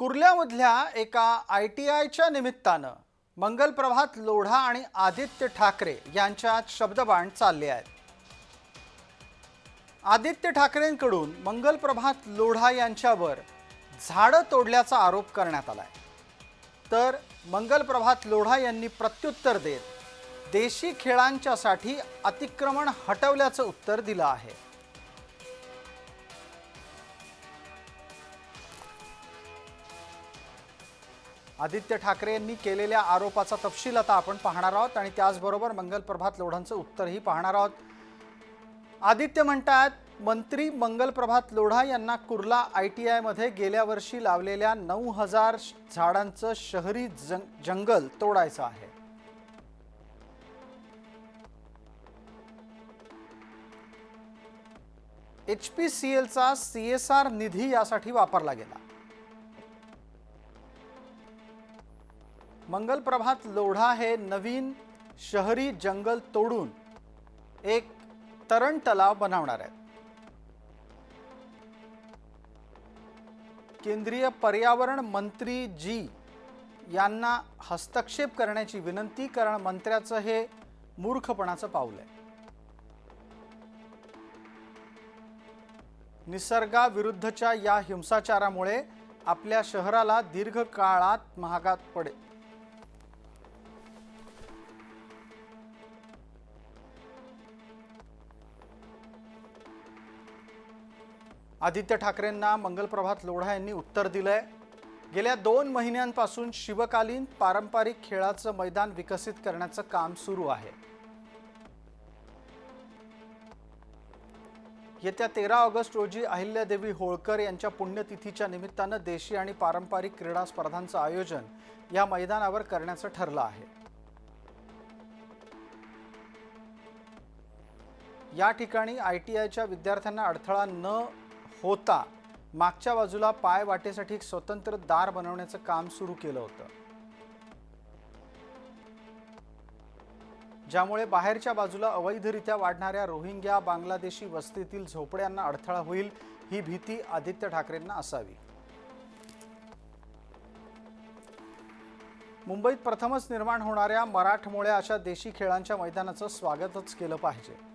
कुर्ल्यामधल्या एका I T आयच्या निमित्तानं मंगलप्रभात लोढा आणि आदित्य ठाकरे यांच्यात शब्दबाण चालले आहेत. आदित्य ठाकरेंकडून मंगलप्रभात लोढा यांच्यावर झाडं तोडल्याचा आरोप करण्यात आलाय. तर मंगलप्रभात लोढा यांनी प्रत्युत्तर देत देशी खेळांच्यासाठी अतिक्रमण हटवल्याचं उत्तर दिलं आहे. आदित्य ठाकरे यांनी केलेल्या आरोपाचा तपशील आता आपण पाहणार आहोत आणि त्याचबरोबर मंगलप्रभात लोढांचं उत्तरही पाहणार आहोत. आदित्य म्हणतात मंत्री मंगलप्रभात लोढा यांना कुर्ला आय टी आयमध्ये गेल्या वर्षी लावलेल्या नऊ हजार झाडांचं शहरी जंग जंगल तोडायचं आहे. एच पी सी एलचा सी एस आर निधी यासाठी वापरला गेला. मंगलप्रभात लोढा हे नवीन शहरी जंगल तोडून एक तरण तलाव बनवणार आहेत. केंद्रीय पर्यावरण मंत्री जी यांना हस्तक्षेप करण्याची विनंती कारण मंत्र्याचं हे मूर्खपणाचं पाऊल आहे. निसर्गाविरुद्धच्या या हिंसाचारामुळे आपल्या शहराला दीर्घकाळात महागात पडेल. आदित्य ठाकरेंना मंगलप्रभात लोढा यांनी उत्तर दिलं आहे गेल्या दोन महिन्यांपासून शिवकालीन पारंपरिक खेळाचं मैदान विकसित करण्याचं काम सुरू आहे. येत्या तेरा ऑगस्ट रोजी अहिल्यादेवी होळकर यांच्या पुण्यतिथीच्या निमित्तानं देशी आणि पारंपरिक क्रीडा स्पर्धांचं आयोजन या मैदानावर करण्याचं ठरलं आहे. या ठिकाणी आय टी आयच्या विद्यार्थ्यांना अडथळा न होता. मागच्या बाजूला पाय वाटेसाठी एक स्वतंत्र दार बनवण्याचं काम सुरू केलं होतं. ज्यामुळे बाहेरच्या बाजूला अवैधरित्या वाढणाऱ्या रोहिंग्या बांगलादेशी वस्तीतील झोपड्यांना अडथळा होईल ही भीती आदित्य ठाकरेंना असावी. मुंबईत प्रथमच निर्माण होणाऱ्या मराठमोळ्या अशा देशी खेळांच्या मैदानाचं स्वागतच केलं पाहिजे.